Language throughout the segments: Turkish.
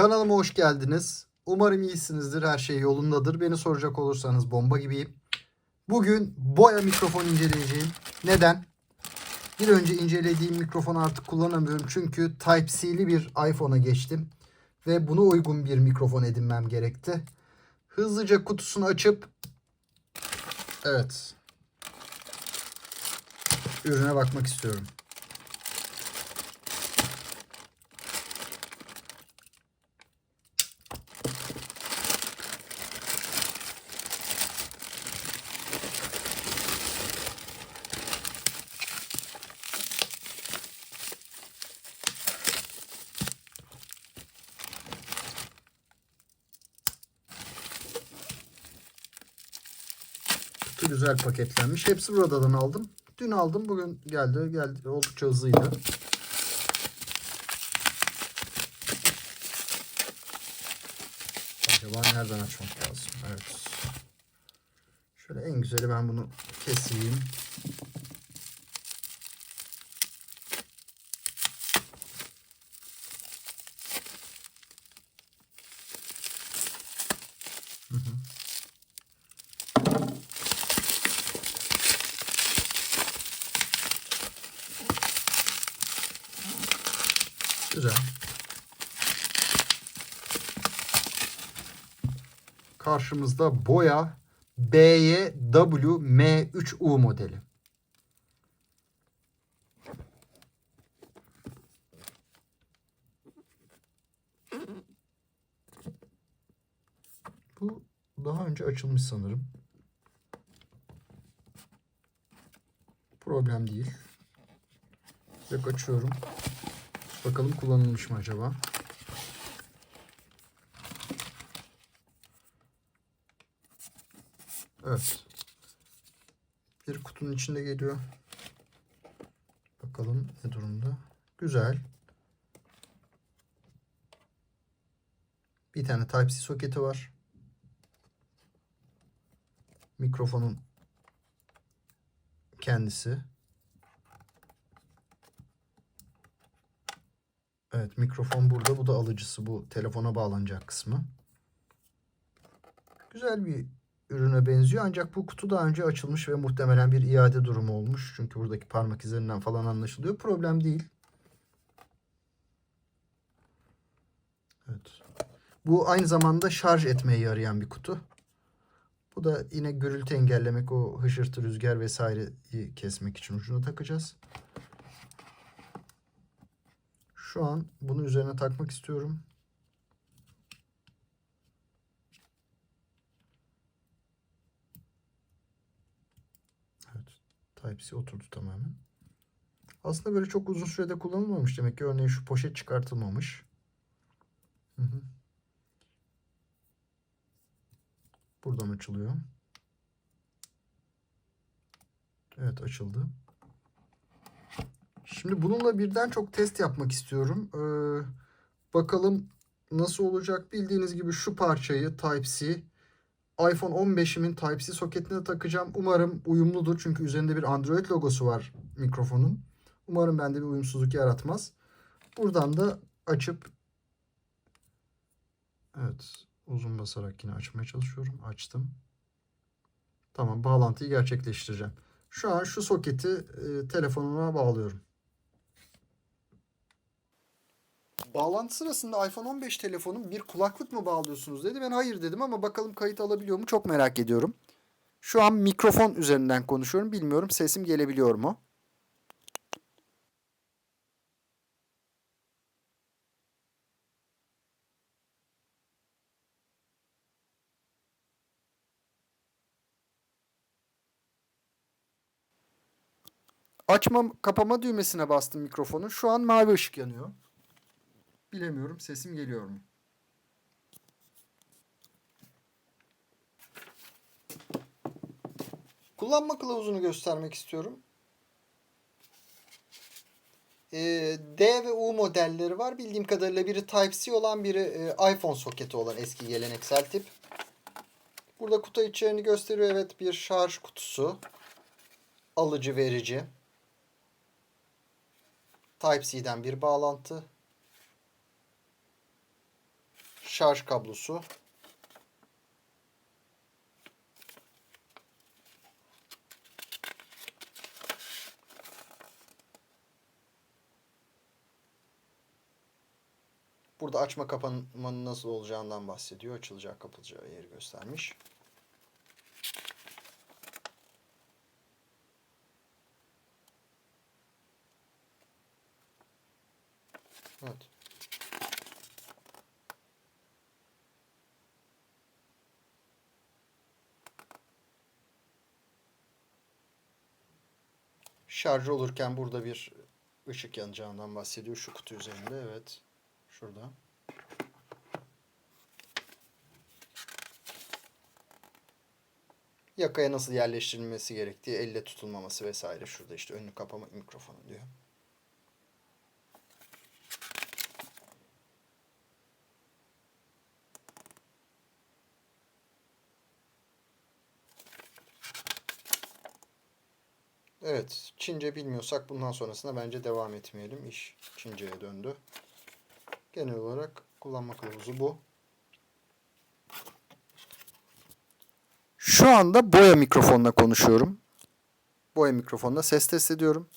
Kanalıma hoş geldiniz. Umarım iyisinizdir, her şey yolundadır. Beni soracak olursanız bomba gibiyim. Bugün boya mikrofon inceleyeceğim. Neden? Bir önce incelediğim mikrofonu artık kullanamıyorum. Çünkü Type-C'li bir iPhone'a geçtim. Ve buna uygun bir mikrofon edinmem gerekti. Hızlıca kutusunu açıp Evet. Ürüne bakmak istiyorum. Güzel paketlenmiş. Hepsi buradan aldım. Dün aldım. Bugün geldi. Geldi. Oldukça hızlıydı. Acaba nereden açmak lazım? Evet. Şöyle en güzeli ben bunu keseyim. Hı hı. Güzel. Karşımızda Boya BYW M3U modeli. Bu daha önce açılmış sanırım. Problem değil. Direkt açıyorum. Bakalım kullanılmış mı acaba? Evet. Bir kutunun içinde geliyor. Bakalım ne durumda. Güzel. Bir tane Type-C soketi var. Mikrofonun kendisi. Evet mikrofon burada. Bu da alıcısı. Bu telefona bağlanacak kısmı. Güzel bir ürüne benziyor. Ancak bu kutu daha önce açılmış ve muhtemelen bir iade durumu olmuş. Çünkü buradaki parmak izlerinden falan anlaşılıyor. Problem değil. Evet. Bu aynı zamanda şarj etmeye yarayan bir kutu. Bu da yine gürültü engellemek, o hışırtı, rüzgar vesaireyi kesmek için ucuna takacağız. Şu an bunu üzerine takmak istiyorum. Evet. Type-C oturdu tamamen. Aslında böyle çok uzun sürede kullanılmamış demek ki. Örneğin şu poşet çıkartılmamış. Hı hı. Buradan açılıyor. Evet açıldı. Şimdi bununla birden çok test yapmak istiyorum. Ee, bakalım nasıl olacak. Bildiğiniz gibi şu parçayı Type-C iPhone 15'imin Type-C soketine takacağım. Umarım uyumludur. Çünkü üzerinde bir Android logosu var mikrofonun. Umarım bende bir uyumsuzluk yaratmaz. Buradan da açıp Evet. Uzun basarak yine açmaya çalışıyorum. Açtım. Tamam. Bağlantıyı gerçekleştireceğim. Şu an şu soketi e, telefonuma bağlıyorum. Bağlantı sırasında iPhone 15 telefonum bir kulaklık mı bağlıyorsunuz dedi. Ben hayır dedim ama bakalım kayıt alabiliyor mu çok merak ediyorum. Şu an mikrofon üzerinden konuşuyorum. Bilmiyorum sesim gelebiliyor mu? Açma kapama düğmesine bastım mikrofonu. Şu an mavi ışık yanıyor. Bilemiyorum sesim geliyor mu? Kullanma kılavuzunu göstermek istiyorum. Ee, D ve U modelleri var. Bildiğim kadarıyla biri Type-C olan biri e, iPhone soketi olan eski geleneksel tip. Burada kutu içeriğini gösteriyor. Evet bir şarj kutusu. Alıcı verici. Type-C'den bir bağlantı. Şarj kablosu. Burada açma kapanmanın nasıl olacağından bahsediyor. Açılacak kapılacağı yeri göstermiş. Evet. Şarj olurken burada bir ışık yanacağından bahsediyor. Şu kutu üzerinde evet. Şurada. Yakaya nasıl yerleştirilmesi gerektiği, elle tutulmaması vesaire. Şurada işte önünü kapama mikrofonu diyor. Evet, Çince bilmiyorsak bundan sonrasında bence devam etmeyelim. İş Çince'ye döndü. Genel olarak kullanma kılavuzu bu. Şu anda boya mikrofonla konuşuyorum. Boya mikrofonla ses test ediyorum.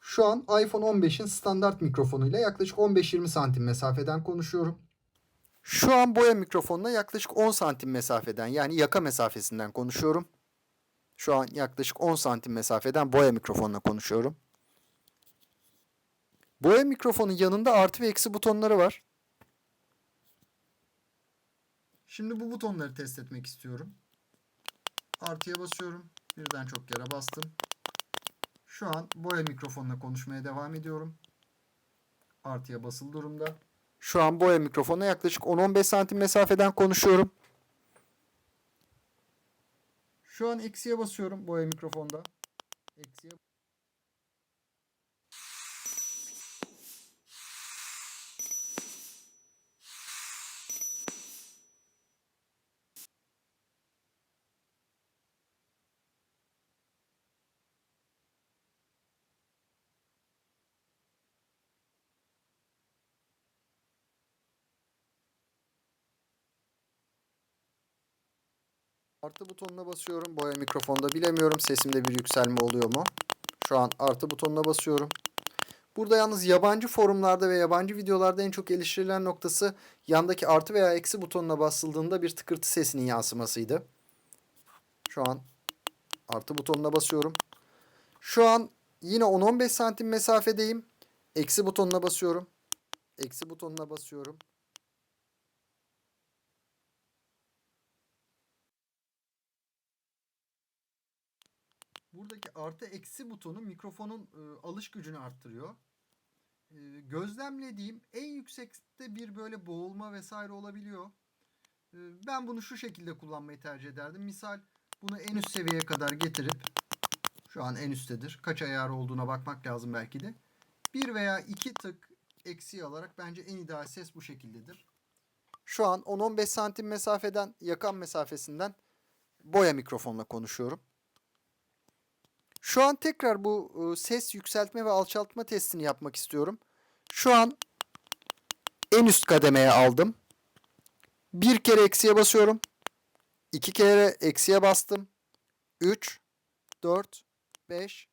Şu an iPhone 15'in standart mikrofonuyla yaklaşık 15-20 santim mesafeden konuşuyorum. Şu an boya mikrofonla yaklaşık 10 santim mesafeden yani yaka mesafesinden konuşuyorum. Şu an yaklaşık 10 santim mesafeden boya mikrofonla konuşuyorum. Boya mikrofonun yanında artı ve eksi butonları var. Şimdi bu butonları test etmek istiyorum. Artıya basıyorum. Birden çok kere bastım. Şu an boya mikrofonla konuşmaya devam ediyorum. Artıya basılı durumda. Şu an boya mikrofonla yaklaşık 10-15 santim mesafeden konuşuyorum. Şu an eksiye basıyorum boya mikrofonda. Eksiye Artı butonuna basıyorum. Boya mikrofonda bilemiyorum sesimde bir yükselme oluyor mu? Şu an artı butonuna basıyorum. Burada yalnız yabancı forumlarda ve yabancı videolarda en çok eleştirilen noktası yandaki artı veya eksi butonuna basıldığında bir tıkırtı sesinin yansımasıydı. Şu an artı butonuna basıyorum. Şu an yine 10-15 santim mesafedeyim. Eksi butonuna basıyorum. Eksi butonuna basıyorum. Buradaki artı eksi butonu mikrofonun e, alış gücünü arttırıyor. E, gözlemlediğim en yüksekte bir böyle boğulma vesaire olabiliyor. E, ben bunu şu şekilde kullanmayı tercih ederdim. Misal bunu en üst seviyeye kadar getirip şu an en üsttedir. Kaç ayarı olduğuna bakmak lazım belki de. Bir veya iki tık eksiği alarak bence en ideal ses bu şekildedir. Şu an 10-15 santim mesafeden, yakan mesafesinden boya mikrofonla konuşuyorum. Şu an tekrar bu e, ses yükseltme ve alçaltma testini yapmak istiyorum. Şu an en üst kademeye aldım. Bir kere eksiye basıyorum. İki kere eksiye bastım. 3, 4, 5.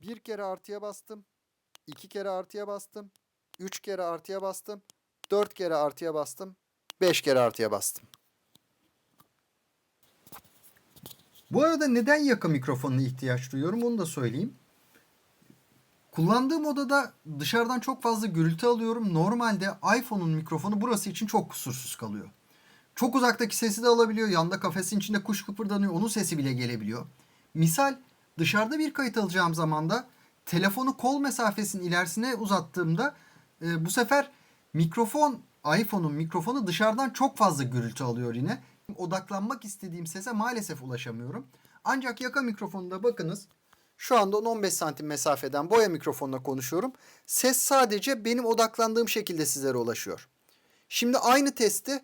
Bir kere artıya bastım. iki kere artıya bastım. Üç kere artıya bastım. Dört kere artıya bastım. Beş kere artıya bastım. Bu arada neden yaka mikrofonuna ihtiyaç duyuyorum onu da söyleyeyim. Kullandığım odada dışarıdan çok fazla gürültü alıyorum. Normalde iPhone'un mikrofonu burası için çok kusursuz kalıyor. Çok uzaktaki sesi de alabiliyor. Yanda kafesin içinde kuş kıpırdanıyor. Onun sesi bile gelebiliyor. Misal dışarıda bir kayıt alacağım zaman da telefonu kol mesafesinin ilerisine uzattığımda e, bu sefer mikrofon iPhone'un mikrofonu dışarıdan çok fazla gürültü alıyor yine. Odaklanmak istediğim sese maalesef ulaşamıyorum. Ancak yaka mikrofonunda bakınız. Şu anda 10-15 santim mesafeden boya mikrofonla konuşuyorum. Ses sadece benim odaklandığım şekilde sizlere ulaşıyor. Şimdi aynı testi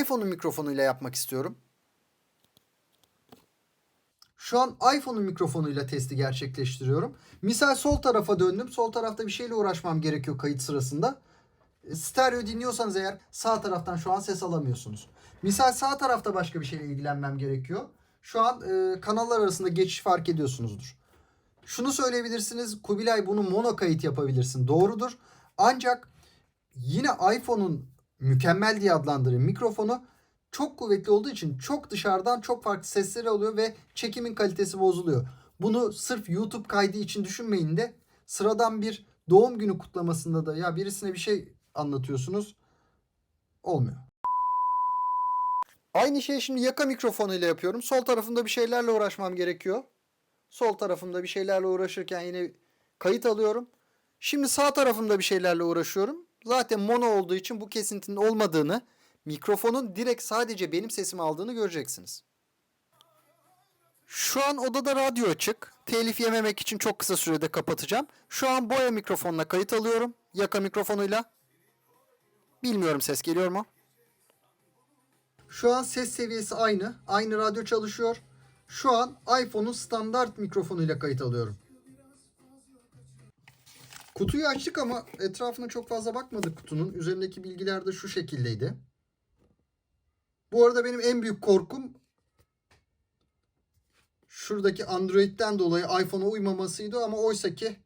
iPhone'un mikrofonuyla yapmak istiyorum. Şu an iPhone'un mikrofonuyla testi gerçekleştiriyorum. Misal sol tarafa döndüm. Sol tarafta bir şeyle uğraşmam gerekiyor kayıt sırasında. Stereo dinliyorsanız eğer sağ taraftan şu an ses alamıyorsunuz. Misal sağ tarafta başka bir şeyle ilgilenmem gerekiyor. Şu an e, kanallar arasında geçiş fark ediyorsunuzdur. Şunu söyleyebilirsiniz. Kubilay bunu mono kayıt yapabilirsin. Doğrudur. Ancak yine iPhone'un mükemmel diye adlandırın mikrofonu çok kuvvetli olduğu için çok dışarıdan çok farklı sesleri alıyor ve çekimin kalitesi bozuluyor. Bunu sırf YouTube kaydı için düşünmeyin de sıradan bir doğum günü kutlamasında da ya birisine bir şey anlatıyorsunuz olmuyor. Aynı şeyi şimdi yaka mikrofonuyla yapıyorum. Sol tarafımda bir şeylerle uğraşmam gerekiyor. Sol tarafımda bir şeylerle uğraşırken yine kayıt alıyorum. Şimdi sağ tarafımda bir şeylerle uğraşıyorum. Zaten mono olduğu için bu kesintinin olmadığını, mikrofonun direkt sadece benim sesimi aldığını göreceksiniz. Şu an odada radyo açık. Telif yememek için çok kısa sürede kapatacağım. Şu an boya mikrofonla kayıt alıyorum. Yaka mikrofonuyla. Bilmiyorum ses geliyor mu? Şu an ses seviyesi aynı. Aynı radyo çalışıyor. Şu an iPhone'un standart mikrofonuyla kayıt alıyorum. Kutuyu açtık ama etrafına çok fazla bakmadık kutunun. Üzerindeki bilgiler de şu şekildeydi. Bu arada benim en büyük korkum şuradaki Android'den dolayı iPhone'a uymamasıydı ama oysa ki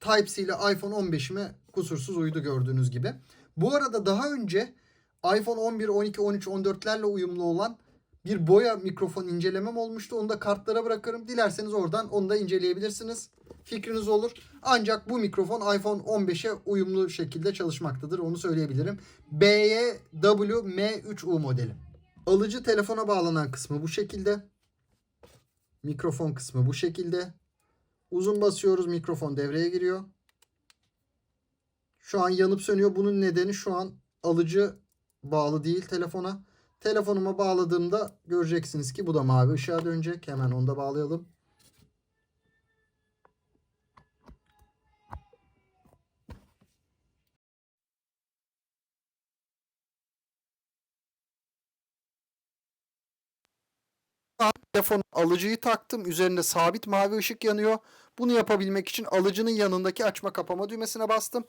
Type-C ile iPhone 15'ime kusursuz uydu gördüğünüz gibi. Bu arada daha önce iPhone 11, 12, 13, 14'lerle uyumlu olan bir boya mikrofon incelemem olmuştu. Onu da kartlara bırakırım. Dilerseniz oradan onu da inceleyebilirsiniz. Fikriniz olur. Ancak bu mikrofon iPhone 15'e uyumlu şekilde çalışmaktadır. Onu söyleyebilirim. BYW-M3U modeli. Alıcı telefona bağlanan kısmı bu şekilde. Mikrofon kısmı bu şekilde. Uzun basıyoruz mikrofon devreye giriyor. Şu an yanıp sönüyor. Bunun nedeni şu an alıcı bağlı değil telefona. Telefonuma bağladığımda göreceksiniz ki bu da mavi ışığa dönecek. Hemen onu da bağlayalım. Telefon alıcıyı taktım. Üzerinde sabit mavi ışık yanıyor. Bunu yapabilmek için alıcının yanındaki açma kapama düğmesine bastım.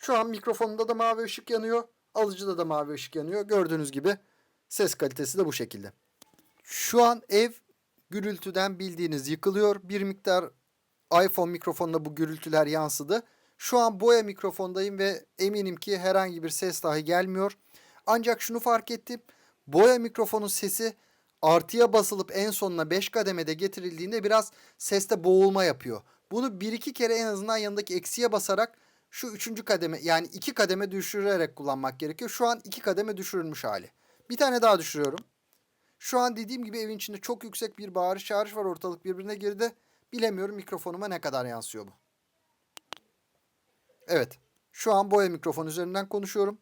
Şu an mikrofonumda da mavi ışık yanıyor. Alıcıda da mavi ışık yanıyor. Gördüğünüz gibi ses kalitesi de bu şekilde. Şu an ev gürültüden bildiğiniz yıkılıyor. Bir miktar iPhone mikrofonuna bu gürültüler yansıdı. Şu an boya mikrofondayım ve eminim ki herhangi bir ses dahi gelmiyor. Ancak şunu fark ettim. Boya mikrofonun sesi artıya basılıp en sonuna 5 kademede getirildiğinde biraz seste boğulma yapıyor. Bunu 1-2 kere en azından yanındaki eksiye basarak şu 3. kademe yani 2 kademe düşürerek kullanmak gerekiyor. Şu an 2 kademe düşürülmüş hali. Bir tane daha düşürüyorum. Şu an dediğim gibi evin içinde çok yüksek bir bağırış çağırış var ortalık birbirine girdi. Bilemiyorum mikrofonuma ne kadar yansıyor bu. Evet. Şu an boya mikrofon üzerinden konuşuyorum.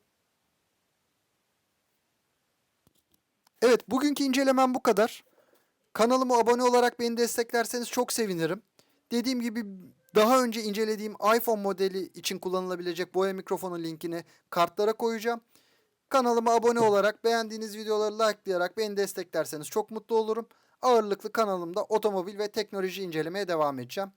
Evet bugünkü incelemem bu kadar. Kanalıma abone olarak beni desteklerseniz çok sevinirim. Dediğim gibi daha önce incelediğim iPhone modeli için kullanılabilecek boya mikrofonu linkini kartlara koyacağım. Kanalıma abone olarak beğendiğiniz videoları likelayarak beni desteklerseniz çok mutlu olurum. Ağırlıklı kanalımda otomobil ve teknoloji incelemeye devam edeceğim.